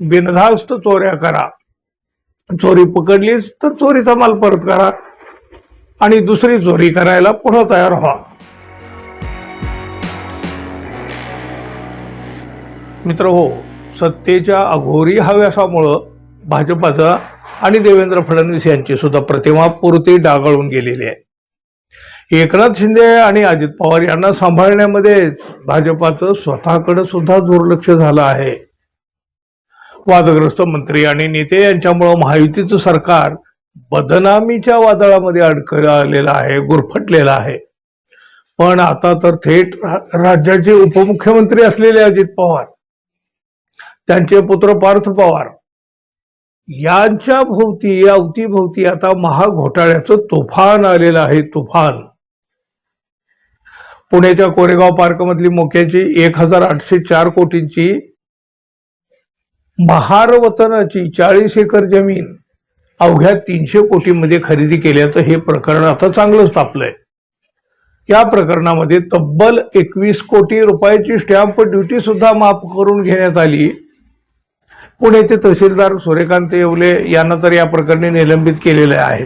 बिनधास्त चोऱ्या करा. चोरी पकडलीच तर चोरीचा माल परत करा. आणि दुसरी चोरी करायला पुन्हा तयार व्हा. मित्र हो सत्तेच्या अघोरी हव्यासामुळं भाजपाचा आणि देवेंद्र फडणवीस यांची सुद्धा प्रतिमा पुरती डागळून गेलेली आहे. एकनाथ शिंदे आणि अजित पवार यांना सांभाळण्यामध्येच भाजपाचं स्वतःकडे सुद्धा दुर्लक्ष झालं आहे. वादग्रस्त मंत्री आणि नेते यांच्यामुळं महायुतीचं सरकार बदनामीच्या वादळामध्ये अडकलेलं आहे गुरफटलेलं आहे. पण आता तर थेट राज्याचे उपमुख्यमंत्री असलेले अजित पवार त्यांचे पुत्र पार्थ पवार यांच्या भोवती अवतीभोवती आता महाघोटाळ्याचं तुफान आलेलं आहे तुफान. पुण्याच्या कोरेगाव पार्क मधली मोक्याची एक हजार आठशे चार कोटींची महार वतनाची चाळीस एकर जमीन अवघ्या तीनशे कोटीमध्ये खरेदी केल्याचं हे प्रकरण आता चांगलंच तापलंय या प्रकरणामध्ये तब्बल एकवीस कोटी रुपयाची स्टॅम्प ड्युटी सुद्धा माफ करून घेण्यात आली. पुण्याचे तहसीलदार सूर्यकांत येवले यांना तर या प्रकरणी निलंबित केलेले आहे.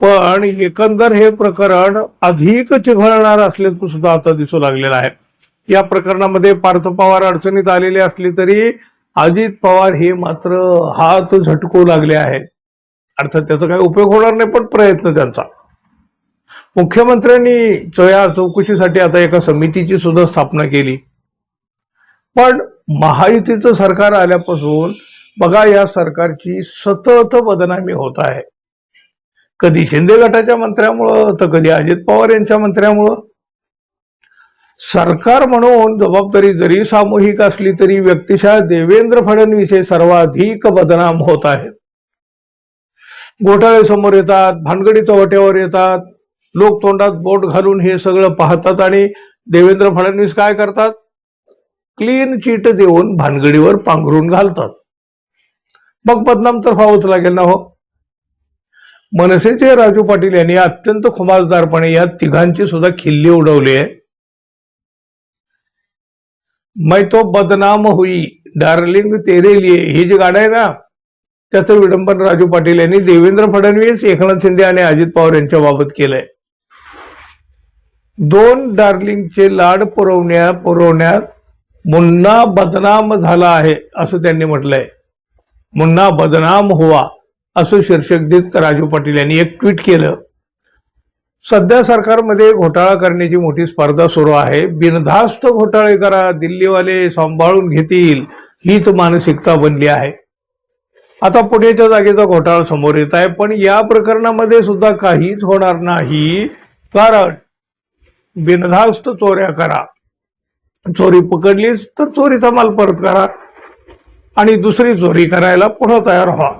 पण एकंदर हे प्रकरण अधिक चिघळणार असल्याचं सुद्धा आता दिसू लागलेलं आहे. या प्रकरणामध्ये पार्थ पवार अडचणीत आलेले असले तरी अजित पवार हे मात्र हात झटकू लागले आहेत. अर्थात त्याचा काही उपयोग होणार नाही पण प्रयत्न त्यांचा. मुख्यमंत्र्यांनी चोया चौकशीसाठी आता एका समितीची सुद्धा स्थापना केली. पण महायुतीचं सरकार आल्यापासून बघा या सरकारची सतत बदनामी होत आहे. कधी शिंदे गटाच्या मंत्र्यामुळं तर कधी अजित पवार यांच्या मंत्र्यामुळं. सरकार म्हणून जबाबदारी जरी सामूहिक असली तरी व्यक्तिशः देवेंद्र फडणवीस हे सर्वाधिक बदनाम होत आहेत. घोटाळे समोर येतात भानगडी चव्हाट्यावर येतात लोक तोंडात बोट घालून हे सगळं पाहतात आणि देवेंद्र फडणवीस काय करतात? क्लीन चिट देऊन भानगडीवर पांघरून घालतात. मग बदनाम तर व्हावंच लागेल ना हो. मनसेचे राजू पाटील यांनी अत्यंत खुमासदारपणे या तिघांची सुद्धा खिल्ली उडवली आहे. मै तो बदनाम हुई। डार्लिंग तेरे लिए। ही जी गाणं आहे ना त्याचं विडंबन राजू पाटील यांनी देवेंद्र फडणवीस एकनाथ शिंदे आणि अजित पवार यांच्या बाबत केलंय. दोन डार्लिंगचे लाड पुरवण्या पुरवण्यात मुन्ना बदनाम झाला आहे असं त्यांनी म्हटलंय. मुन्ना बदनाम हुआ असं शीर्षक देत राजू पाटील यांनी एक ट्विट केलं. सध्या सरकारमध्ये घोटाळा करण्याची मोठी स्पर्धा सुरू आहे. बिनधास्त घोटाळे करा दिल्लीवाले सांभाळून घेतील हीच मानसिकता बनली आहे. आता पुण्याच्या जागेचा घोटाळा समोर येत आहे पण या प्रकरणामध्ये सुद्धा काहीच होणार नाही. कारण बिनधास्त चोऱ्या करा. चोरी पकडलीच तर चोरीचा माल परत करा. आणि दुसरी चोरी करायला पुन्हा तयार व्हा.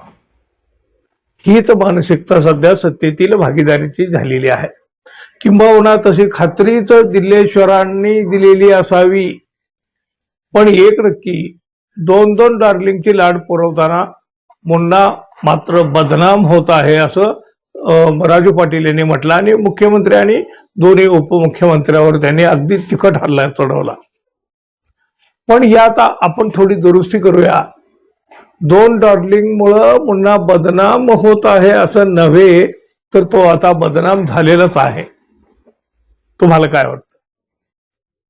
हीच मानसिकता सध्या सत्तेतील भागीदारीची झालेली आहे. किंबहुना तशी खात्रीच दिल्लेश्वरांनी दिलेली असावी. पण एक नक्की दोन दोन डार्लिंगची लाड पुरवताना मुन्ना मात्र बदनाम होत आहे असं राजू पाटील यांनी म्हटलं आणि मुख्यमंत्री आणि दोन्ही उपमुख्यमंत्र्यावर त्यांनी अगदी तिखट हल्ला चढवला. पण यात आपण थोडी दुरुस्ती करूया. दोन डॉडलिंगमुळं मुन्ना बदनाम होत आहे असं नव्हे तर तो आता बदनाम झालेलाच आहे. तुम्हाला काय वाटतं?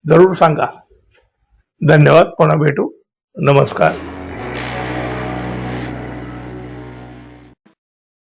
जरूर सांगा. धन्यवाद. पुन्हा भेटू. नमस्कार.